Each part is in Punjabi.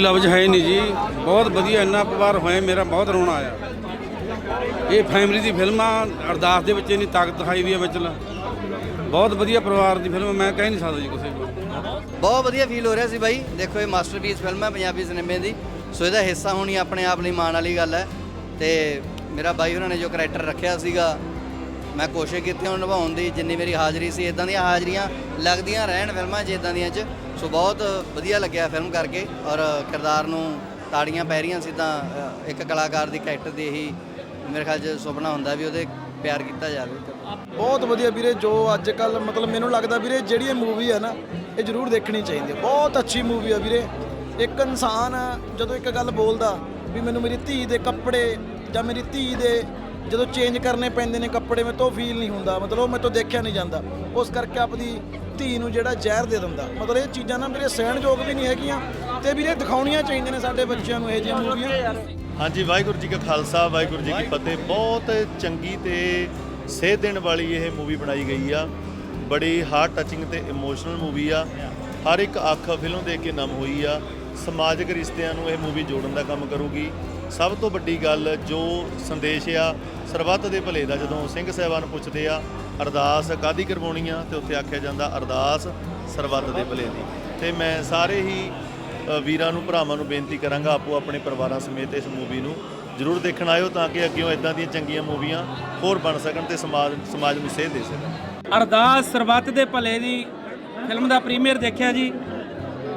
ਕੋਈ ਲਫ਼ਜ਼ ਹੈ ਨਹੀਂ ਜੀ। ਬਹੁਤ ਵਧੀਆ ਇੰਨਾ ਪਰਿਵਾਰ ਹੋਇਆ, ਮੇਰਾ ਬਹੁਤ ਰੋਣਾ ਆਇਆ। ਇਹ ਫੈਮਿਲੀ ਦੀ ਫਿਲਮ ਆ ਅਰਦਾਸ ਦੇ ਵਿੱਚ ਇੰਨੀ ਤਾਕਤ ਦਿਖਾਈ ਦੀ ਹੈ ਵਿੱਚ ਬਹੁਤ ਵਧੀਆ ਪਰਿਵਾਰ ਦੀ ਫਿਲਮ, ਮੈਂ ਕਹਿ ਨਹੀਂ ਸਕਦਾ ਜੀ ਕਿਸੇ ਨੂੰ। ਬਹੁਤ ਵਧੀਆ ਫੀਲ ਹੋ ਰਿਹਾ ਸੀ ਬਾਈ। ਦੇਖੋ ਇਹ ਮਾਸਟਰਪੀਸ ਫਿਲਮ ਹੈ, ਪੰਜਾਬੀ ਸਿਨੇਮੇ ਦੀ। ਸੋ ਇਹਦਾ ਹਿੱਸਾ ਹੋਣੀ ਆਪਣੇ ਆਪ ਲਈ ਮਾਣ ਵਾਲੀ ਗੱਲ ਹੈ। ਤੇ ਮੇਰਾ ਬਾਈ ਉਹਨਾਂ ਨੇ ਜੋ ਕਰੈਕਟਰ ਰੱਖਿਆ ਸੀਗਾ, ਮੈਂ ਕੋਸ਼ਿਸ਼ ਕੀਤੀ ਉਹਨੂੰ ਨਿਭਾਉਣ ਦੀ। ਜਿੰਨੀ ਮੇਰੀ ਹਾਜ਼ਰੀ ਸੀ ਇਦਾਂ ਦੀਆਂ ਹਾਜ਼ਰੀਆਂ ਲੱਗਦੀਆਂ ਰਹਿਣ ਫਿਲਮਾਂ 'ਚ ਇਦਾਂ ਦੀਆਂ 'ਚ। ਸੋ ਬਹੁਤ ਵਧੀਆ ਲੱਗਿਆ ਫਿਲਮ ਕਰਕੇ ਔਰ ਕਿਰਦਾਰ ਨੂੰ ਤਾੜੀਆਂ ਪੈ ਰਹੀਆਂ ਸੀ ਤਾਂ ਇੱਕ ਕਲਾਕਾਰ ਦੀ ਕੈਰੈਕਟਰ ਦੀ ਇਹੀ ਮੇਰੇ ਖਿਆਲ 'ਚ ਸੁਪਨਾ ਹੁੰਦਾ ਵੀ ਉਹਦੇ ਪਿਆਰ ਕੀਤਾ ਜਾਵੇ। ਬਹੁਤ ਵਧੀਆ ਵੀਰੇ, ਜੋ ਅੱਜ ਕੱਲ ਮਤਲਬ ਮੈਨੂੰ ਲੱਗਦਾ ਵੀਰੇ, ਜਿਹੜੀ ਇਹ ਮੂਵੀ ਹੈ ਨਾ, ਇਹ ਜ਼ਰੂਰ ਦੇਖਣੀ ਚਾਹੀਦੀ ਹੈ। ਬਹੁਤ ਅੱਛੀ ਮੂਵੀ ਹੈ ਵੀਰੇ। ਇੱਕ ਇਨਸਾਨ ਜਦੋਂ ਇੱਕ ਗੱਲ ਬੋਲਦਾ ਵੀ ਮੈਨੂੰ ਮੇਰੀ ਧੀ ਦੇ ਕੱਪੜੇ ਜਾਂ ਮੇਰੀ ਧੀ ਦੇ ਜਦੋਂ ਚੇਂਜ ਕਰਨੇ ਪੈਂਦੇ ਨੇ ਕੱਪੜੇ ਮੈਂ ਤੋਂ ਫੀਲ ਨਹੀਂ ਹੁੰਦਾ। ਮਤਲਬ ਉਹ ਮੇਰੇ ਤੋਂ ਦੇਖਿਆ ਨਹੀਂ ਜਾਂਦਾ। ਉਸ ਕਰਕੇ ਆਪਦੀ ਧੀ ਨੂੰ ਜਿਹੜਾ ਜ਼ਹਿਰ ਦੇ ਦਿੰਦਾ। ਮਤਲਬ ਇਹ ਚੀਜ਼ਾਂ ਨਾ ਵੀਰੇ ਸਹਿਣਯੋਗ ਵੀ ਨਹੀਂ ਹੈਗੀਆਂ ਤੇ ਵੀਰੇ ਦਿਖਾਉਣੀਆਂ ਚਾਹੀਦੀਆਂ ਨੇ ਸਾਡੇ ਬੱਚਿਆਂ ਨੂੰ ਇਹ ਜਿਹੀਆਂ ਮੂਵੀਆਂ। ਹਾਂਜੀ ਵਾਹਿਗੁਰੂ ਜੀ ਕਾ ਖਾਲਸਾ ਵਾਹਿਗੁਰੂ ਜੀ ਕੀ ਫਤਿਹ। ਬਹੁਤ ਚੰਗੀ ਤੇ ਸੇਧ ਦੇਣ ਵਾਲੀ ਇਹ ਮੂਵੀ ਬਣਾਈ ਗਈ ਆ। ਬੜੀ ਹਾਰਟ ਟੱਚਿੰਗ ਤੇ ਇਮੋਸ਼ਨਲ ਮੂਵੀ ਆ। ਹਰ ਇੱਕ ਅੱਖ ਫਿਲਮ ਦੇਖ ਕੇ ਨਮ ਹੋਈ ਆ। ਸਮਾਜਿਕ ਰਿਸ਼ਤਿਆਂ ਨੂੰ ਇਹ ਮੂਵੀ ਜੋੜਨ ਦਾ ਕੰਮ ਕਰੂਗੀ। ਸਭ ਤੋਂ ਵੱਡੀ ਗੱਲ ਜੋ ਸੰਦੇਸ਼ ਆ, ਸਰਬੱਤ ਦੇ ਭਲੇ ਦਾ, ਜਦੋਂ ਸਿੰਘ ਸਾਹਿਬਾਨ ਪੁੱਛਦੇ ਆ, ਅਰਦਾਸ ਕਾਦੀ ਕਰਵਾਉਣੀ ਆ? ਤੇ ਉੱਥੇ ਆਖਿਆ ਜਾਂਦਾ ਅਰਦਾਸ ਸਰਬੱਤ ਦੇ ਭਲੇ ਦੀ। ਤੇ ਮੈਂ ਸਾਰੇ ਹੀ ਵੀਰਾਂ ਨੂੰ, ਭਰਾਵਾਂ ਨੂੰ ਬੇਨਤੀ ਕਰਾਂਗਾ, ਆਪੋ ਆਪਣੇ ਪਰਿਵਾਰਾਂ ਸਮੇਤ ਇਸ ਮੂਵੀ ਨੂੰ ਜਰੂਰ ਦੇਖਣ ਆਇਓ, ਤਾਂ ਕਿ ਅੱਗੇੋਂ ਇਦਾਂ ਦੀਆਂ ਚੰਗੀਆਂ ਮੂਵੀਆਂ ਹੋਰ ਬਣ ਸਕਣ ਤੇ ਸਮਾਜ ਸਮਾਜ ਨੂੰ ਸੇਧ ਦੇ ਸਕਣ। ਅਰਦਾਸ ਸਰਬੱਤ ਦੇ ਭਲੇ ਦੀ ਫਿਲਮ ਦਾ ਪ੍ਰੀਮੀਅਰ ਦੇਖਿਆ ਜੀ,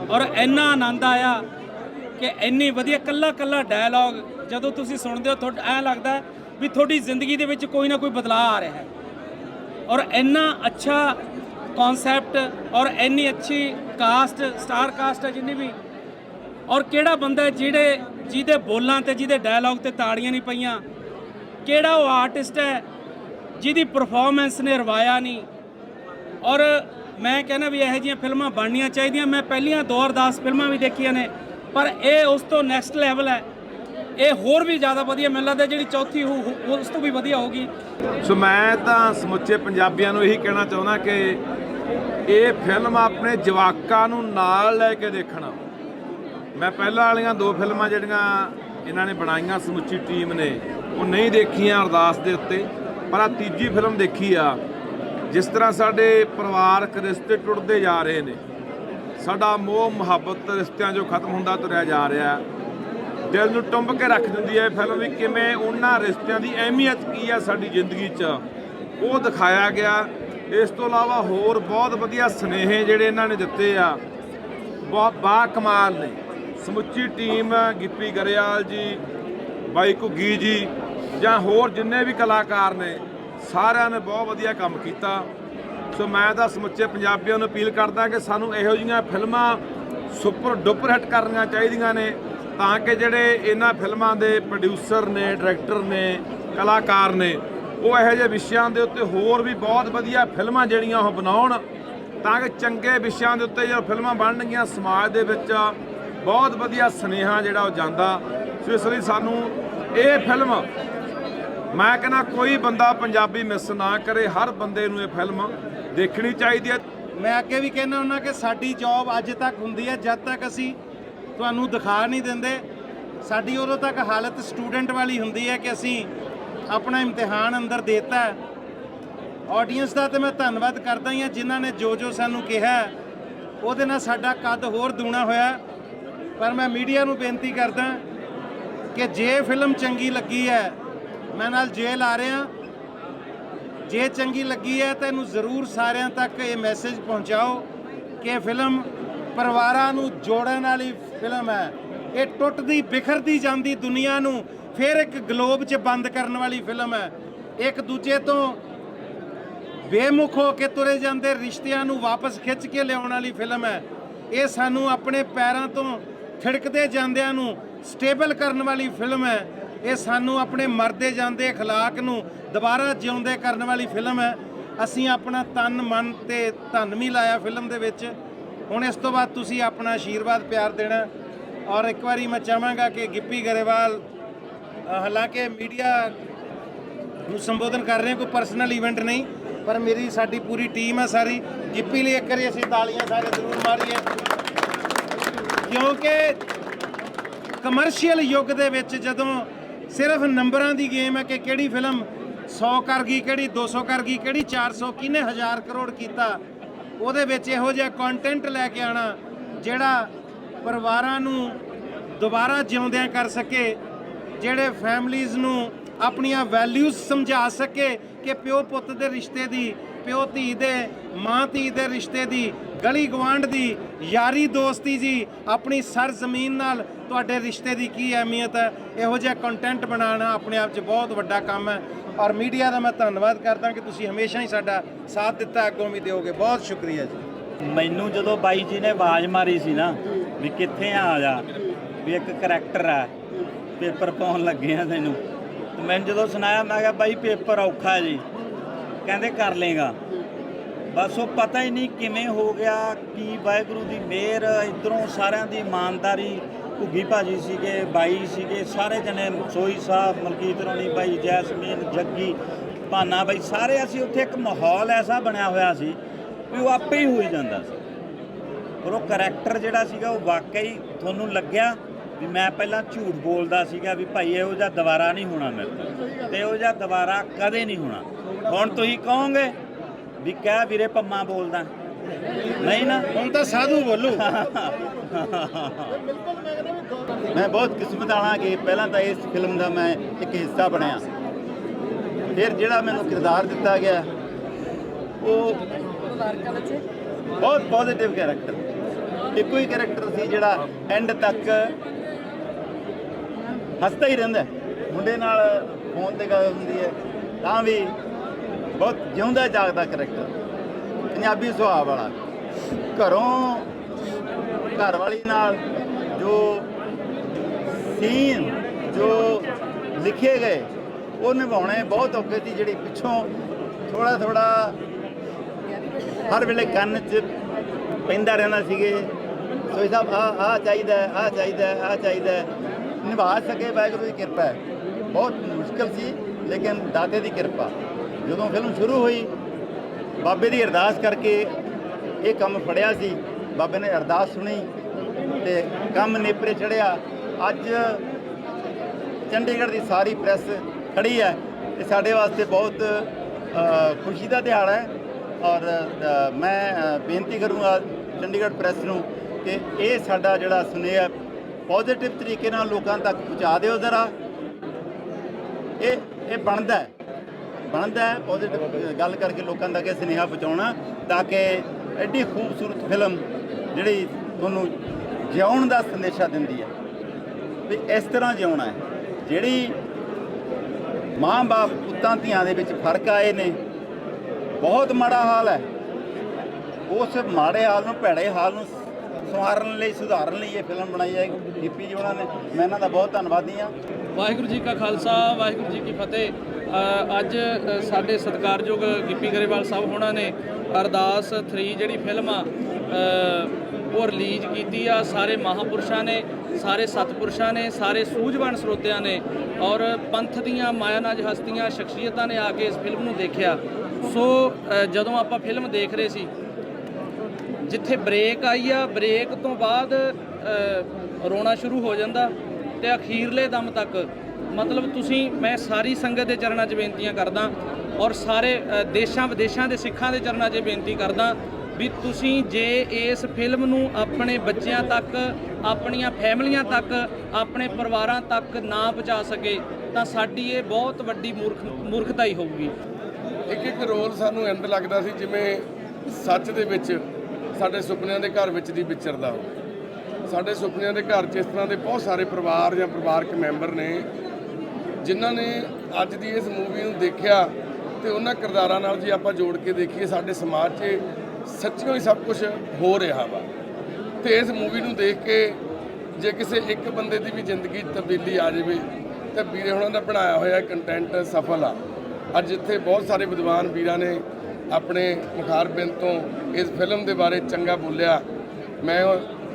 ਔਰ ਇੰਨਾ ਆਨੰਦ ਆਇਆ ਕਿ ਇੰਨੀ ਵਧੀਆ ਕੱਲਾ ਕੱਲਾ ਡਾਇਲੌਗ ਜਦੋਂ ਤੁਸੀਂ ਸੁਣਦੇ ਹੋ, ਤੁਹਾਡਾ, ਐਂ ਲੱਗਦਾ ਵੀ ਤੁਹਾਡੀ ਜ਼ਿੰਦਗੀ ਦੇ ਵਿੱਚ ਕੋਈ ਨਾ ਕੋਈ ਬਦਲਾਅ ਆ ਰਿਹਾ ਹੈ। ਔਰ ਇੰਨਾ ਅੱਛਾ ਕਨਸੈਪਟ ਔਰ ਇੰਨੀ ਅੱਛੀ ਕਾਸਟ ਸਟਾਰ ਕਾਸਟ ਹੈ ਜਿੰਨੀ ਵੀ। ਔਰ ਕਿਹੜਾ ਬੰਦਾ ਜਿਹੜੇ ਜਿਹਦੇ ਬੋਲਾਂ ਤੇ, ਜਿਹਦੇ ਡਾਇਲੌਗ ਤੇ ਤਾੜੀਆਂ ਨਹੀਂ ਪਈਆਂ? ਕਿਹੜਾ ਉਹ ਆਰਟਿਸਟ ਹੈ ਜਿਹਦੀ ਪਰਫਾਰਮੈਂਸ ਨੇ ਰਵਾਇਆ ਨਹੀਂ? ਔਰ ਮੈਂ ਕਹਿੰਦਾ ਵੀ ਇਹੋ ਜਿਹੀਆਂ ਫਿਲਮਾਂ ਬਣਨੀਆਂ ਚਾਹੀਦੀਆਂ। ਮੈਂ ਪਹਿਲੀਆਂ ਦੋ ਅਰਦਾਸ ਫਿਲਮਾਂ ਵੀ ਦੇਖੀਆਂ ਨੇ। ਪਰ ਇਹ ਉਸ ਤੋਂ ਨੈਕਸਟ ਲੈਵਲ ਹੈ। ਇਹ ਹੋਰ ਵੀ ਜ਼ਿਆਦਾ ਵਧੀਆ ਮੈਨੂੰ ਲੱਗਦਾ ਜਿਹੜੀ ਚੌਥੀ ਹੋਊ ਉਸ ਤੋਂ ਵੀ ਵਧੀਆ ਹੋਊਗੀ। ਸੋ ਮੈਂ ਤਾਂ ਸਮੁੱਚੇ ਪੰਜਾਬੀਆਂ ਨੂੰ ਇਹੀ ਕਹਿਣਾ ਚਾਹੁੰਦਾ ਕਿ ਇਹ ਫਿਲਮ ਆਪਣੇ ਜਵਾਕਾਂ ਨੂੰ ਨਾਲ ਲੈ ਕੇ ਦੇਖਣਾ। ਮੈਂ ਪਹਿਲਾਂ ਵਾਲੀਆਂ ਦੋ ਫਿਲਮਾਂ ਜਿਹੜੀਆਂ ਇਹਨਾਂ ਨੇ ਬਣਾਈਆਂ ਸਮੁੱਚੀ ਟੀਮ ਨੇ, ਉਹ ਨਹੀਂ ਦੇਖੀਆਂ ਅਰਦਾਸ ਦੇ ਉੱਤੇ, ਪਰ ਆ ਤੀਜੀ ਫਿਲਮ ਦੇਖੀ ਆ, ਜਿਸ ਤਰ੍ਹਾਂ ਸਾਡੇ ਪਰਿਵਾਰਕ ਰਿਸ਼ਤੇ ਟੁੱਟਦੇ ਜਾ ਰਹੇ ਨੇ। ਸਾਡਾ ਮੋਹ, ਮੁਹੱਬਤ, ਰਿਸ਼ਤਿਆਂ ਜੋ ਖਤਮ ਹੁੰਦਾ ਤੁਰਿਆ ਜਾ ਰਿਹਾ ਦਿਲ ਨੂੰ ਟੁੰਬ ਕੇ ਰੱਖ ਦਿੰਦੀ ਹੈ ਇਹ ਫਿਲਮ ਵੀ ਕਿਵੇਂ ਉਹਨਾਂ ਰਿਸ਼ਤਿਆਂ ਦੀ ਅਹਿਮੀਅਤ ਕੀ ਆ ਸਾਡੀ ਜ਼ਿੰਦਗੀ 'ਚ। ਉਹ ਦਿਖਾਇਆ ਗਿਆ। ਇਸ ਤੋਂ ਇਲਾਵਾ ਹੋਰ ਬਹੁਤ ਵਧੀਆ ਸੁਨੇਹੇ ਜਿਹੜੇ ਇਹਨਾਂ ਨੇ ਦਿੱਤੇ ਆ। ਬਹੁਤ ਬਾ ਕਮਾਲ ਨੇ। ਸਮੁੱਚੀ ਟੀਮ ਗਿੱਪੀ ਗਰੇਵਾਲ ਜੀ, ਬਾਈ ਘੁੱਗੀ ਜੀ ਜਾਂ ਹੋਰ ਜਿੰਨੇ ਵੀ ਕਲਾਕਾਰ ਨੇ, ਸਾਰਿਆਂ ਨੇ ਬਹੁਤ ਵਧੀਆ ਕੰਮ ਕੀਤਾ। ਸੋ ਮੈਂ ਤਾਂ ਸਮੁੱਚੇ ਪੰਜਾਬੀਆਂ ਨੂੰ ਅਪੀਲ ਕਰਦਾ ਕਿ ਸਾਨੂੰ ਇਹੋ ਜਿਹੀਆਂ ਫਿਲਮਾਂ ਸੁਪਰ ਡੁਪਰ ਹਿੱਟ ਕਰਨੀਆਂ ਚਾਹੀਦੀਆਂ ਨੇ ਤਾਂ ਕਿ ਜਿਹੜੇ ਇਹਨਾਂ ਫਿਲਮਾਂ ਦੇ ਪ੍ਰੋਡਿਊਸਰ ਨੇ ਡਾਇਰੈਕਟਰ ਨੇ, ਕਲਾਕਾਰ ਨੇ, ਉਹ ਇਹੋ ਜਿਹੇ ਵਿਸ਼ਿਆਂ ਦੇ ਉੱਤੇ ਹੋਰ ਵੀ ਬਹੁਤ ਵਧੀਆ ਫਿਲਮਾਂ ਜਿਹੜੀਆਂ ਉਹ ਬਣਾਉਣ ਤਾਂ ਕਿ ਚੰਗੇ ਵਿਸ਼ਿਆਂ ਦੇ ਉੱਤੇ ਜਦੋਂ ਫਿਲਮਾਂ ਬਣਨਗੀਆਂ, ਸਮਾਜ ਦੇ ਵਿੱਚ ਬਹੁਤ ਵਧੀਆ ਸੁਨੇਹਾ ਜਿਹੜਾ ਉਹ ਜਾਂਦਾ। ਸੋ ਇਸ ਲਈ ਸਾਨੂੰ ਇਹ ਫਿਲਮ ਮੈਂ ਕਹਿੰਦਾ ਕੋਈ ਬੰਦਾ ਪੰਜਾਬੀ ਮਿਸ ਨਾ ਕਰੇ, ਹਰ ਬੰਦੇ ਨੂੰ ਇਹ ਫਿਲਮ ਦੇਖਣੀ ਚਾਹੀਦੀ ਹੈ। ਮੈਂ ਅੱਗੇ ਵੀ ਕਹਿੰਦਾ ਹੁੰਦਾ ਕਿ ਸਾਡੀ ਜੌਬ ਅੱਜ ਤੱਕ ਹੁੰਦੀ ਹੈ, ਜਦ ਤੱਕ ਅਸੀਂ ਤੁਹਾਨੂੰ ਦਿਖਾ ਨਹੀਂ ਦਿੰਦੇ। ਸਾਡੀ ਉਦੋਂ ਤੱਕ ਹਾਲਤ ਸਟੂਡੈਂਟ ਵਾਲੀ ਹੁੰਦੀ ਹੈ ਕਿ ਅਸੀਂ ਆਪਣਾ ਇਮਤਿਹਾਨ ਅੰਦਰ ਦੇਤਾ ਆਡੀਅנס ਦਾ ਤੇ ਮੈਂ ਧੰਨਵਾਦ ਕਰਦਾ ਹਾਂ ਜਿਨ੍ਹਾਂ ਨੇ ਜੋ ਜੋ ਸਾਨੂੰ ਕਿਹਾ ਉਹਦੇ ਨਾਲ ਸਾਡਾ ਕੱਦ ਹੋਰ ਦੂਣਾ ਹੋਇਆ ਪਰ ਮੈਂ ਮੀਡੀਆ ਨੂੰ ਬੇਨਤੀ ਕਰਦਾ ਕਿ ਜੇ ਫਿਲਮ ਚੰਗੀ ਲੱਗੀ ਹੈ, ਮੈਂ ਨਾਲ ਜੇਲ੍ਹ ਆ ਰਿਹਾ ਜੇ ਚੰਗੀ ਲੱਗੀ ਹੈ ਤਾਂ ਇਹਨੂੰ ਜ਼ਰੂਰ ਸਾਰਿਆਂ ਤੱਕ ਇਹ ਮੈਸੇਜ ਪਹੁੰਚਾਓ ਕਿ ਫਿਲਮ ਪਰਿਵਾਰਾਂ ਨੂੰ ਜੋੜਨ ਵਾਲੀ ਫਿਲਮ ਹੈ। ਇਹ ਟੁੱਟਦੀ, ਬਿਖਰਦੀ ਜਾਂਦੀ ਦੁਨੀਆ ਨੂੰ, ਫਿਰ ਇੱਕ ਗਲੋਬ 'ਚ ਬੰਦ ਕਰਨ ਵਾਲੀ ਫਿਲਮ ਹੈ। ਇੱਕ ਦੂਜੇ ਤੋਂ ਬੇਮੁਖ ਹੋ ਕੇ ਤੁਰੇ ਜਾਂਦੇ ਰਿਸ਼ਤਿਆਂ ਨੂੰ ਵਾਪਸ ਖਿੱਚ ਕੇ ਲਿਆਉਣ ਵਾਲੀ ਫਿਲਮ ਹੈ। ਇਹ ਸਾਨੂੰ ਆਪਣੇ ਪੈਰਾਂ ਤੋਂ ਥਿੜਕਦੇ ਜਾਂਦਿਆਂ ਨੂੰ ਸਟੇਬਲ ਕਰਨ ਵਾਲੀ ਫਿਲਮ ਹੈ। ਇਹ ਸਾਨੂੰ ਆਪਣੇ ਮਰਦੇ ਜਾਂਦੇ اخلاق ਨੂੰ ਦੁਬਾਰਾ ਜਿਉਂਦੇ ਕਰਨ ਵਾਲੀ ਫਿਲਮ ਹੈ ਅਸੀਂ ਆਪਣਾ ਤਨ ਮਨ ਤੇ ਧਨ ਵੀ ਲਾਇਆ ਫਿਲਮ ਦੇ ਵਿੱਚ ਹੁਣ ਇਸ ਤੋਂ ਬਾਅਦ ਤੁਸੀਂ ਆਪਣਾ ਆਸ਼ੀਰਵਾਦ ਪਿਆਰ ਦੇਣਾ ਔਰ ਇੱਕ ਵਾਰੀ ਮੈਂ ਚਾਹਾਂਗਾ ਕਿ ਗਿੱਪੀ ਗਰੇਵਾਲ ਅ, ਹਾਲਾਂਕਿ ਮੀਡੀਆ ਨੂੰ ਸੰਬੋਧਨ ਕਰ ਰਹੇ ਹਾਂ ਕੋਈ ਪਰਸਨਲ ਇਵੈਂਟ ਨਹੀਂ ਪਰ ਮੇਰੀ ਸਾਡੀ ਪੂਰੀ ਟੀਮ ਹੈ ਸਾਰੀ ਗਿੱਪੀ ਲਈ ਇੱਕ ਵਾਰੀ ਅਸੀਂ ਤਾਲੀਆਂ ਸਾਰੇ ਜ਼ਰੂਰ ਮਾਰੀਏ ਕਿਉਂਕਿ ਕਮਰਸ਼ੀਅਲ ਯੁੱਗ ਦੇ ਵਿੱਚ ਜਦੋਂ ਸਿਰਫ ਨੰਬਰਾਂ ਦੀ ਗੇਮ ਹੈ ਕਿ ਕਿਹੜੀ ਫਿਲਮ 100 ਕਰ ਗਈ, ਕਿਹੜੀ 200 ਕਰ ਗਈ, ਕਿਹੜੀ 400 ਕਿਹਨੇ ਹਜ਼ਾਰ ਕਰੋੜ ਕੀਤਾ, ਉਹਦੇ ਵਿੱਚ ਇਹੋ ਜਿਹਾ ਕੰਟੈਂਟ ਲੈ ਕੇ ਆਣਾ ਜਿਹੜਾ ਪਰਿਵਾਰਾਂ ਨੂੰ ਦੁਬਾਰਾ ਜਿਉਂਦਿਆਂ ਕਰ ਸਕੇ, ਜਿਹੜੇ ਫੈਮਲੀਆਂ ਨੂੰ ਆਪਣੀਆਂ ਵੈਲਿਊਜ਼ ਸਮਝਾ ਸਕੇ ਕਿ ਪਿਓ ਪੁੱਤ ਦੇ ਰਿਸ਼ਤੇ ਦੀ ਪਿਓ ਧੀ ਦੇ, ਮਾਂ ਧੀ ਦੇ ਰਿਸ਼ਤੇ ਦੀ, ਗਲੀ ਗਵਾਂਢ ਦੀ, ਯਾਰੀ ਦੋਸਤੀ ਜੀ, ਆਪਣੀ ਸਰ ਜ਼ਮੀਨ ਨਾਲ ਤੁਹਾਡੇ ਰਿਸ਼ਤੇ ਦੀ ਕੀ ਅਹਿਮੀਅਤ ਹੈ? ਇਹੋ ਜਿਹਾ ਕੰਟੈਂਟ ਬਣਾਉਣਾ ਆਪਣੇ ਆਪ 'ਚ ਬਹੁਤ ਵੱਡਾ ਕੰਮ ਹੈ। ਔਰ ਮੀਡੀਆ ਦਾ ਮੈਂ ਧੰਨਵਾਦ ਕਰਦਾ ਕਿ ਤੁਸੀਂ ਹਮੇਸ਼ਾ ਹੀ ਸਾਡਾ ਸਾਥ ਦਿੱਤਾ, ਅੱਗੋਂ ਵੀ ਦਿਓਗੇ। ਬਹੁਤ ਸ਼ੁਕਰੀਆ ਜੀ। ਮੈਨੂੰ ਜਦੋਂ ਬਾਈ ਜੀ ਨੇ ਆਵਾਜ਼ ਮਾਰੀ ਸੀ ਨਾ, ਵੀ ਕਿੱਥੇ ਆ ਜਾ, ਵੀ ਇੱਕ ਕਰੈਕਟਰ ਆ, ਪੇਪਰ ਪਾਉਣ ਲੱਗੇ ਆ ਤੈਨੂੰ। ਤੇ ਮੈਨੂੰ ਜਦੋਂ ਸੁਣਾਇਆ, ਮੈਂ ਕਿਹਾ ਬਾਈ ਪੇਪਰ ਔਖਾ ਹੈ ਜੀ। ਕਹਿੰਦੇ ਕਰ ਲੇਗਾ। ਬਸ ਉਹ ਪਤਾ ਹੀ ਨਹੀਂ ਕਿਵੇਂ ਹੋ ਗਿਆ, ਕੀ ਵਾਹਿਗੁਰੂ ਦੀ ਮਿਹਰ, ਇਧਰੋਂ ਸਾਰਿਆਂ ਦੀ ਇਮਾਨਦਾਰੀ, ਘੁੱਗੀ ਭਾਜੀ ਸੀਗੇ, ਬਾਈ ਸੀਗੇ, ਸਾਰੇ ਜਣੇ ਸੋਈ ਸਾਹਿਬ, ਮਲਕੀਤ ਰੋਣੀ ਬਾਈ, ਜੈਸਮੀਨ, ਜੱਗੀ, ਭਾਨਾ ਬਾਈ, ਸਾਰੇ ਅਸੀਂ ਉੱਥੇ ਇੱਕ ਮਾਹੌਲ ਐਸਾ ਬਣਿਆ ਹੋਇਆ ਸੀ ਵੀ ਉਹ ਆਪੇ ਹੀ ਹੋਈ ਜਾਂਦਾ ਸੀ। ਪਰ ਉਹ ਕਰੈਕਟਰ ਜਿਹੜਾ ਸੀਗਾ ਉਹ ਵਾਕਈ ਤੁਹਾਨੂੰ ਲੱਗਿਆ ਵੀ ਮੈਂ ਪਹਿਲਾਂ ਝੂਠ ਬੋਲਦਾ ਸੀਗਾ ਵੀ ਭਾਈ ਇਹੋ ਜਿਹਾ ਦੁਬਾਰਾ ਨਹੀਂ ਹੋਣਾ ਮੇਰੇ ਤੋਂ ਤੇ ਇਹੋ ਜਿਹਾ ਦੁਬਾਰਾ ਕਦੇ ਨਹੀਂ ਹੋਣਾ। ਹੁਣ ਤੁਸੀਂ ਕਹੋਗੇ ਵੀ ਕਹਿ ਵੀਰੇ ਪੰਮਾ ਬੋਲਦਾ। ਨਹੀਂ ਨਾ। ਹੁਣ ਤਾਂ ਸਾਧੂ ਬੋਲੂ। ਮੈਂ ਬਹੁਤ ਕਿਸਮਤ ਵਾਲਾ ਕਿ ਪਹਿਲਾਂ ਤਾਂ ਇਸ ਫਿਲਮ ਦਾ ਮੈਂ ਇੱਕ ਹਿੱਸਾ ਬਣਿਆ। ਫਿਰ ਜਿਹੜਾ ਮੈਨੂੰ ਕਿਰਦਾਰ ਦਿੱਤਾ ਗਿਆ ਉਹ ਬਹੁਤ ਪੋਜ਼ਿਟਿਵ ਕੈਰੈਕਟਰ ਇੱਕੋ ਹੀ ਕੈਰੈਕਟਰ ਸੀ ਜਿਹੜਾ ਐਂਡ ਤੱਕ ਹੱਸਦਾ ਹੀ ਰਹਿੰਦਾ। ਮੁੰਡੇ ਨਾਲ ਫੋਨ ਤੇ ਗੱਲ ਹੁੰਦੀ ਹੈ ਤਾਂ ਵੀ ਬਹੁਤ ਜਿਉਂਦਾ ਜਾਗਦਾ ਕਰੈਕਟਰ ਪੰਜਾਬੀ ਸੁਭਾਅ ਵਾਲਾ। ਘਰੋਂ ਘਰ ਵਾਲੀ ਨਾਲ ਜੋ ਸੀਨ ਜੋ ਲਿਖੇ ਗਏ, ਉਹ ਨਿਭਾਉਣੇ ਬਹੁਤ ਔਖੇ ਸੀ, ਜਿਹੜੀ ਪਿੱਛੋਂ ਥੋੜਾ ਥੋੜਾ ਹਰ ਵੇਲੇ ਕੰਨ 'ਚ ਪੈਂਦਾ ਰਹਿੰਦਾ ਸੀਗੇ। ਸੋਈ ਸਾਹਿਬ ਆ ਆ ਚਾਹੀਦਾ ਆ ਚਾਹੀਦਾ ਆ ਚਾਹੀਦਾ। ਨਿਭਾ ਸਕੇ ਵਾਹਿਗੁਰੂ ਦੀ ਕਿਰਪਾ। ਹੈ ਬਹੁਤ ਮੁਸ਼ਕਲ ਸੀ, ਲੇਕਿਨ ਦਾਤੇ ਦੀ ਕਿਰਪਾ। ਜਦੋਂ ਫਿਲਮ ਸ਼ੁਰੂ ਹੋਈ, ਬਾਬੇ ਦੀ ਅਰਦਾਸ ਕਰਕੇ ਇਹ ਕੰਮ ਫੜਿਆ ਸੀ। ਬਾਬੇ ਨੇ ਅਰਦਾਸ ਸੁਣੀ ਤੇ ਕੰਮ ਨੇਪਰੇ ਚੜਿਆ। ਅੱਜ ਚੰਡੀਗੜ੍ਹ ਦੀ ਸਾਰੀ ਪ੍ਰੈਸ ਖੜੀ ਹੈ। ਇਹ ਸਾਡੇ ਵਾਸਤੇ ਬਹੁਤ ਖੁਸ਼ੀ ਦਾ ਦਿਹਾੜਾ ਹੈ। ਔਰ ਮੈਂ ਬੇਨਤੀ ਕਰੂੰਗਾ ਚੰਡੀਗੜ੍ਹ ਪ੍ਰੈਸ ਨੂੰ ਕਿ ਇਹ ਸਾਡਾ ਜਿਹੜਾ ਸੁਨੇਹਾ ਪੋਜ਼ਿਟਿਵ ਤਰੀਕੇ ਨਾਲ ਲੋਕਾਂ ਤੱਕ ਪਹੁੰਚਾ ਦਿਓ ਜ਼ਰਾ। ਇਹ ਇਹ ਬਣਦਾ ਹੈ। ਬਣਦਾ ਹੈ ਪੋਜ਼ਿਟਿਵ ਗੱਲ ਕਰਕੇ ਲੋਕਾਂ ਤੱਕ ਇਹ ਸੁਨੇਹਾ ਪਹੁੰਚਾਉਣਾ ਤਾਂ ਕਿ ਐਡੀ ਖੂਬਸੂਰਤ ਫਿਲਮ ਜਿਹੜੀ ਤੁਹਾਨੂੰ ਜਿਉਣ ਦਾ ਸੰਦੇਸ਼ਾ ਦਿੰਦੀ ਹੈ। ਵੀ ਇਸ ਤਰ੍ਹਾਂ ਜਿਉਣਾ ਹੈ, ਜਿਹੜੀ ਮਾਂ-ਬਾਪ ਪੁੱਤਾਂ ਧੀਆਂ ਦੇ ਵਿੱਚ ਫ਼ਰਕ ਆਏ ਨੇ, ਬਹੁਤ ਮਾੜਾ ਹਾਲ ਹੈ। ਉਸ ਮਾੜੇ ਹਾਲ ਨੂੰ, ਭੈੜੇ ਹਾਲ ਨੂੰ ਸੰਵਾਰਨ ਲਈ, ਸੁਧਾਰਨ ਲਈ ਇਹ ਫਿਲਮ ਬਣਾਈ ਹੈ ਡੀਪੀ ਜੀ ਉਹਨਾਂ ਨੇ। ਮੈਂ ਇਹਨਾਂ ਦਾ ਬਹੁਤ ਧੰਨਵਾਦੀ ਹਾਂ। ਵਾਹਿਗੁਰੂ ਜੀ ਕਾ ਖਾਲਸਾ, ਵਾਹਿਗੁਰੂ ਜੀ ਕੀ ਫਤਿਹ। ਅੱਜ ਸਾਡੇ ਸਤਿਕਾਰਯੋਗ ਗਿੱਪੀ ਗਰੇਵਾਲ ਸਾਹਿਬ ਹੋਣਾ ਨੇ ਅਰਦਾਸ 3 ਜਿਹੜੀ ਫਿਲਮ ਆ ਉਹ ਰਿਲੀਜ਼ ਕੀਤੀ ਆ। ਸਾਰੇ ਮਹਾਪੁਰਸ਼ਾਂ ਨੇ, ਸਾਰੇ ਸਤਪੁਰਸ਼ਾਂ ਨੇ, ਸਾਰੇ ਸੂਝਵਾਨ ਸਰੋਤਿਆਂ ਨੇ ਔਰ ਪੰਥ ਦੀਆਂ ਮਾਇਆਨਾਜ ਹਸਤੀਆਂ, ਸ਼ਖਸੀਅਤਾਂ ਨੇ ਆ ਕੇ ਇਸ ਫਿਲਮ ਨੂੰ ਦੇਖਿਆ। ਸੋ ਜਦੋਂ ਆਪਾਂ ਫਿਲਮ ਦੇਖ ਰਹੇ ਸੀ, ਜਿੱਥੇ ਬ੍ਰੇਕ ਆਈ ਆ, ਬ੍ਰੇਕ ਤੋਂ ਬਾਅਦ ਰੋਣਾ ਸ਼ੁਰੂ ਹੋ ਜਾਂਦਾ ਤੇ ਅਖੀਰਲੇ ਦਮ ਤੱਕ ਮਤਲਬ ਤੁਸੀਂ, ਮੈਂ ਸਾਰੀ ਸੰਗਤ ਦੇ ਚਰਨਾਂ 'ਚ ਬੇਨਤੀਆਂ ਕਰਦਾ ਔਰ ਸਾਰੇ ਦੇਸ਼ਾਂ ਵਿਦੇਸ਼ਾਂ ਦੇ ਸਿੱਖਾਂ ਦੇ ਚਰਨਾਂ 'ਚ ਬੇਨਤੀ ਕਰਦਾ ਵੀ ਤੁਸੀਂ ਜੇ ਇਸ ਫਿਲਮ ਨੂੰ ਆਪਣੇ ਬੱਚਿਆਂ ਤੱਕ, ਆਪਣੀਆਂ ਫੈਮਲੀਆਂ ਤੱਕ, ਆਪਣੇ ਪਰਿਵਾਰਾਂ ਤੱਕ ਨਾ ਪਹੁੰਚਾ ਸਕੇ, ਤਾਂ ਸਾਡੀ ਇਹ ਬਹੁਤ ਵੱਡੀ ਮੂਰਖ ਮੂਰਖਤਾ ਹੀ ਹੋਊਗੀ। ਇੱਕ ਇੱਕ ਰੋਲ ਸਾਨੂੰ ਐਂਡ ਲੱਗਦਾ ਸੀ ਜਿਵੇਂ ਸੱਚ ਦੇ ਵਿੱਚ ਸਾਡੇ ਸੁਪਨਿਆਂ ਦੇ ਘਰ ਵਿੱਚ ਦੀ ਵਿਚਰਦਾ। ਹੋਵੇ ਸਾਡੇ ਸੁਪਨਿਆਂ ਦੇ ਘਰ 'ਚ ਇਸ ਤਰ੍ਹਾਂ ਦੇ ਬਹੁਤ ਸਾਰੇ ਪਰਿਵਾਰ ਜਾਂ ਪਰਿਵਾਰਕ ਮੈਂਬਰ ਨੇ ਜਿਨ੍ਹਾਂ ਨੇ ਅੱਜ ਦੀ ਇਸ ਮੂਵੀ ਨੂੰ ਦੇਖਿਆ ਤੇ ਉਹਨਾਂ ਕਿਰਦਾਰਾਂ ਨਾਲ ਜੇ ਆਪਾਂ ਜੋੜ ਕੇ ਦੇਖੀਏ, ਸਾਡੇ ਸਮਾਜ 'ਚ ਸੱਚੀਓ ਹੀ ਸਭ ਕੁਝ ਹੋ ਰਿਹਾ ਵਾ। ਤੇ ਇਸ ਮੂਵੀ ਨੂੰ ਦੇਖ ਕੇ ਜੇ ਕਿਸੇ ਇੱਕ ਬੰਦੇ ਦੀ ਵੀ ਜ਼ਿੰਦਗੀ 'ਚ ਤਬਦੀਲੀ ਆ ਜਾਵੇ, ਤਾਂ ਵੀਰੇ ਹੁਣਾਂ ਦਾ ਬਣਾਇਆ ਹੋਇਆ ਕੰਟੈਂਟ ਸਫਲ ਆ। ਅੱਜ ਇੱਥੇ ਬਹੁਤ ਸਾਰੇ ਵਿਦਵਾਨ ਵੀਰਾਂ ਨੇ ਆਪਣੇ ਮੁਖਾਰਬਿੰਦ ਤੋਂ ਇਸ ਫਿਲਮ ਦੇ ਬਾਰੇ ਚੰਗਾ ਬੋਲਿਆ। ਮੈਂ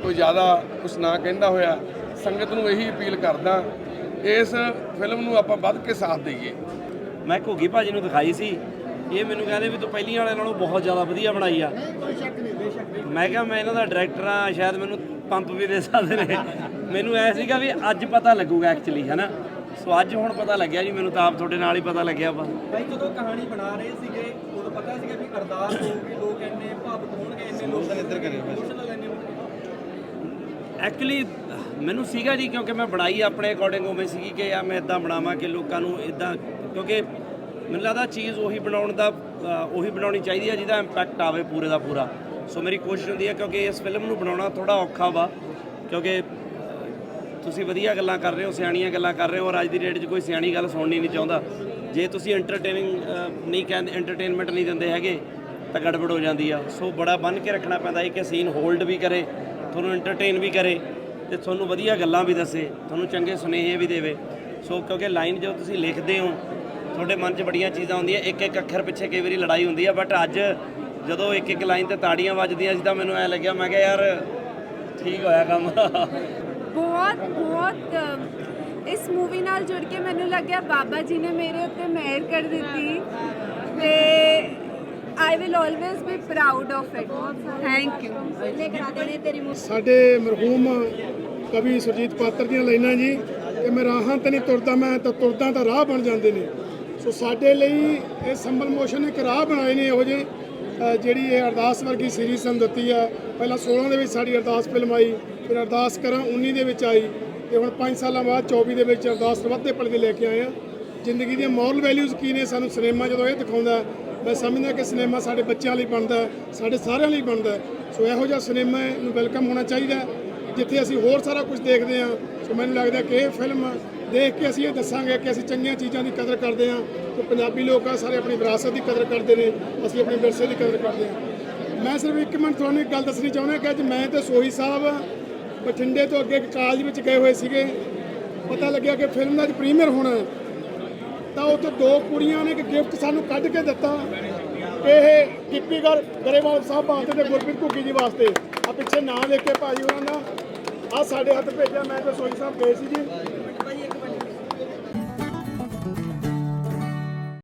ਕੋਈ ਜ਼ਿਆਦਾ ਕੁਝ ਨਾ ਕਹਿੰਦਾ ਹੋਇਆ, ਸੰਗਤ ਨੂੰ ਇਹੀ ਅਪੀਲ ਕਰਦਾ ਇਸ ਫਿਲਮ ਨੂੰ ਆਪਾਂ ਵੱਧ ਕੇ ਸਾਥ ਦਈਏ। ਮੈਂ ਘੁੱਗੀ ਭਾਜੀ ਨੂੰ ਦਿਖਾਈ ਸੀ। ਇਹ ਮੈਨੂੰ ਕਹਿੰਦੇ ਵੀ ਤੂੰ ਪਹਿਲੀਆਂ ਵਾਲੇ ਨਾਲੋਂ ਬਹੁਤ ਜ਼ਿਆਦਾ ਵਧੀਆ ਬਣਾਈ ਆ। ਮੈਂ ਕਿਹਾ ਮੈਂ ਇਹਨਾਂ ਦਾ ਡਾਇਰੈਕਟਰ ਆ ਸ਼ਾਇਦ ਮੈਨੂੰ ਪੰਪ ਵੀ ਦੇ ਸਕਦੇ ਨੇ। ਮੈਨੂੰ ਐ ਸੀਗਾ ਵੀ ਅੱਜ ਪਤਾ ਲੱਗੂਗਾ ਐਕਚੁਅਲੀ ਹੈਨਾ? ਸੋ ਅੱਜ ਹੁਣ ਪਤਾ ਲੱਗਿਆ ਜੀ ਮੈਨੂੰ ਤਾਂ ਆਪ ਤੁਹਾਡੇ ਨਾਲ ਹੀ ਪਤਾ ਲੱਗਿਆ ਵਾ। ਭਾਈ ਜਦੋਂ ਕਹਾਣੀ ਬਣਾ ਰਹੇ ਸੀਗੇ ਉਦੋਂ ਪਤਾ ਸੀਗਾ ਵੀ ਅਰਦਾਸ ਹੋਊਗੀ ਲੋਕ ਇੰਨੇ ਭਾਵੁਕ ਹੋਣਗੇ ਇੰਨੇ ਲੋਕ ਇੱਧਰ ਕਰੇ ਐਕਚੁਅਲੀ ਮੈਨੂੰ ਸੀਗਾ ਜੀ ਕਿਉਂਕਿ ਮੈਂ ਬਣਾਈ ਆਪਣੇ ਅਕੋਰਡਿੰਗ ਉਵੇਂ ਸੀਗੀ ਕਿ ਯਾਰ ਮੈਂ ਇਦਾਂ ਬਣਾਵਾਂ ਕਿ ਲੋਕਾਂ ਨੂੰ ਇਦਾਂ ਕਿਉਂਕਿ ਮੈਨੂੰ ਲੱਗਦਾ ਚੀਜ਼ ਉਹੀ ਬਣਾਉਣ ਦਾ ਉਹੀ ਬਣਾਉਣੀ ਚਾਹੀਦੀ ਹੈ ਜਿਹਦਾ ਇੰਪੈਕਟ ਆਵੇ ਪੂਰੇ ਦਾ ਪੂਰਾ। ਸੋ ਮੇਰੀ ਕੋਸ਼ਿਸ਼ ਹੁੰਦੀ ਹੈ ਕਿਉਂਕਿ ਇਸ ਫਿਲਮ ਨੂੰ ਬਣਾਉਣਾ ਥੋੜਾ ਔਖਾ ਵਾ, ਕਿਉਂਕਿ ਤੁਸੀਂ ਵਧੀਆ ਗੱਲਾਂ ਕਰ ਰਹੇ ਹੋ, ਸਿਆਣੀਆਂ ਗੱਲਾਂ ਕਰ ਰਹੇ ਹੋ ਔਰ ਅੱਜ ਦੀ ਡੇਟ 'ਚ ਕੋਈ ਸਿਆਣੀ ਗੱਲ ਸੁਣਨੀ ਨਹੀਂ ਚਾਹੁੰਦਾ। ਜੇ ਤੁਸੀਂ ਐਂਟਰਟੇਨਿੰਗ ਨਹੀਂ ਕਹਿੰਦੇ ਐਂਟਰਟੇਨਮੈਂਟ ਨਹੀਂ ਦਿੰਦੇ ਹੈਗੇ, ਤਾਂ ਗੜਬੜ ਹੋ ਜਾਂਦੀ ਆ। ਸੋ ਬੜਾ ਬੰਨ ਕੇ ਰੱਖਣਾ ਪੈਂਦਾ ਹੈ ਕਿ ਸੀਨ ਹੋਲਡ ਵੀ ਕਰੇ, ਤੁਹਾਨੂੰ ਐਂਟਰਟੇਨ ਵੀ ਕਰੇ। ਤੇ ਤੁਹਾਨੂੰ ਵਧੀਆ ਗੱਲਾਂ ਵੀ ਦੱਸੇ, ਤੁਹਾਨੂੰ ਚੰਗੇ ਸੁਨੇਹੇ ਵੀ ਦੇਵੇ। ਸੋ ਕਿਉਂਕਿ ਲਾਈਨ ਜੋ ਤੁਸੀਂ ਲਿਖਦੇ ਹੋ, ਤੁਹਾਡੇ ਮਨ 'ਚ ਬੜੀਆਂ ਚੀਜ਼ਾਂ ਹੁੰਦੀਆਂ ਇੱਕ ਇੱਕ ਅੱਖਰ ਪਿੱਛੇ ਕਈ ਵਾਰੀ ਲੜਾਈ ਹੁੰਦੀ ਆ ਬਟ ਅੱਜ ਜਦੋਂ ਇੱਕ ਇੱਕ ਲਾਈਨ ਤੇ ਤਾੜੀਆਂ ਵੱਜਦੀਆਂ ਸੀ ਤਾਂ ਮੈਨੂੰ ਐ ਲੱਗਿਆ, ਮੈਂ ਕਿਹਾ, ਯਾਰ, ਠੀਕ ਹੋਇਆ ਕੰਮ। ਬਹੁਤ ਬਹੁਤ ਇਸ ਮੂਵੀ ਨਾਲ ਜੁੜ ਕੇ ਮੈਨੂੰ ਲੱਗਿਆ ਬਾਬਾ ਜੀ ਨੇ ਮੇਰੇ ਉੱਤੇ ਮਿਹਰ ਕਰ ਦਿੱਤੀ ਤੇ I will always be proud of it thank you ਸਾਡੇ ਮਰਹੂਮ ਕਵੀ ਸੁਰਜੀਤ ਪਾਤਰ ਦੀਆਂ ਲਾਈਨਾਂ ਜੀ, ਕਿ ਮੈਂ ਰਾਹਾਂ ਤੇ ਨਹੀਂ ਤੁਰਦਾ, ਮੈਂ ਤਾਂ ਤੁਰਦਾ ਤਾਂ ਰਾਹ ਬਣ ਜਾਂਦੇ ਨੇ। ਸੋ ਸਾਡੇ ਲਈ ਇਹ ਸੰਬਲ ਮੋਸ਼ਨ ਨੇ ਇੱਕ ਰਾਹ ਬਣਾਏ ਨੇ ਇਹੋ ਜਿਹੇ ਜਿਹੜੀ ਇਹ ਅਰਦਾਸ ਵਰਗੀ ਸੀਰੀਜ਼ ਸਾਨੂੰ ਦਿੱਤੀ ਆ। ਪਹਿਲਾਂ 16 ਦੇ ਵਿੱਚ ਸਾਡੀ ਅਰਦਾਸ ਫਿਲਮ ਆਈ, ਫਿਰ ਅਰਦਾਸ ਕਰਾਂ 19 ਦੇ ਵਿੱਚ ਆਈ, ਤੇ ਹੁਣ 5 ਸਾਲਾਂ ਬਾਅਦ 24 ਦੇ ਵਿੱਚ ਅਰਦਾਸ ਵੱਧਦੇ ਪੜਦੇ ਲੈ ਕੇ ਆਏ ਆ। ਜ਼ਿੰਦਗੀ ਦੀਆਂ ਮੋਰਲ ਵੈਲਿਊਜ਼ ਕੀ ਨੇ ਸਾਨੂੰ ਸਿਨੇਮਾ ਜਦੋਂ ਇਹ ਦਿਖਾਉਂਦਾ ਮੈਂ ਸਮਝਦਾ ਕਿ ਸਿਨੇਮਾ ਸਾਡੇ ਬੱਚਿਆਂ ਲਈ ਬਣਦਾ ਸਾਡੇ ਸਾਰਿਆਂ ਲਈ ਬਣਦਾ ਸੋ ਇਹੋ ਜਿਹਾ ਸਿਨੇਮਾ ਨੂੰ ਵੈਲਕਮ ਹੋਣਾ ਚਾਹੀਦਾ ਜਿੱਥੇ ਅਸੀਂ ਹੋਰ ਸਾਰਾ ਕੁਝ ਦੇਖਦੇ ਹਾਂ। ਸੋ ਮੈਨੂੰ ਲੱਗਦਾ ਕਿ ਇਹ ਫਿਲਮ ਦੇਖ ਕੇ ਅਸੀਂ ਇਹ ਦੱਸਾਂਗੇ ਕਿ ਅਸੀਂ ਚੰਗੀਆਂ ਚੀਜ਼ਾਂ ਦੀ ਕਦਰ ਕਰਦੇ ਹਾਂ ਤੇ ਪੰਜਾਬੀ ਲੋਕ ਆ ਸਾਰੇ ਆਪਣੀ ਵਿਰਾਸਤ ਦੀ ਕਦਰ ਕਰਦੇ ਨੇ, ਅਸੀਂ ਆਪਣੇ ਵਿਰਸੇ ਦੀ ਕਦਰ ਕਰਦੇ ਹਾਂ। ਮੈਂ ਸਿਰਫ ਇੱਕ ਮਿੰਟ ਤੁਹਾਨੂੰ ਇੱਕ ਗੱਲ ਦੱਸਣੀ ਚਾਹੁੰਦਾ ਕਿ ਅੱਜ ਮੈਂ ਤੇ ਸੋਹੀ ਸਾਹਿਬ ਬਠਿੰਡੇ ਤੋਂ ਅੱਗੇ ਇੱਕ ਕਾਲਜ ਵਿੱਚ ਗਏ ਹੋਏ ਸੀਗੇ। ਪਤਾ ਲੱਗਿਆ ਕਿ ਫਿਲਮ ਦਾ ਅੱਜ ਪ੍ਰੀਮੀਅਰ ਹੋਣਾ ਤਾਂ ਉੱਥੇ ਦੋ ਕੁੜੀਆਂ ਨੇ ਇੱਕ ਗਿਫਟ ਸਾਨੂੰ ਕੱਢ ਕੇ ਦਿੱਤਾ। ਇਹ ਗਿੱਪੀ ਗਰੇਵਾਲ ਸਾਹਿਬ ਵਾਸਤੇ ਤੇ ਗੁਰਪ੍ਰੀਤ ਘੁੱਗੀ ਜੀ ਵਾਸਤੇ। ਆ ਪਿੱਛੇ ਨਾਂ ਲਿਖ ਕੇ ਭਾਜੀ ਉਹਨਾਂ ਦਾ। ਆ ਸਾਡੇ ਹੱਥ ਭੇਜਿਆ, ਮੈਂ ਤੇ ਸੋਈ ਸਾਹਿਬ ਗਏ ਸੀ ਜੀ।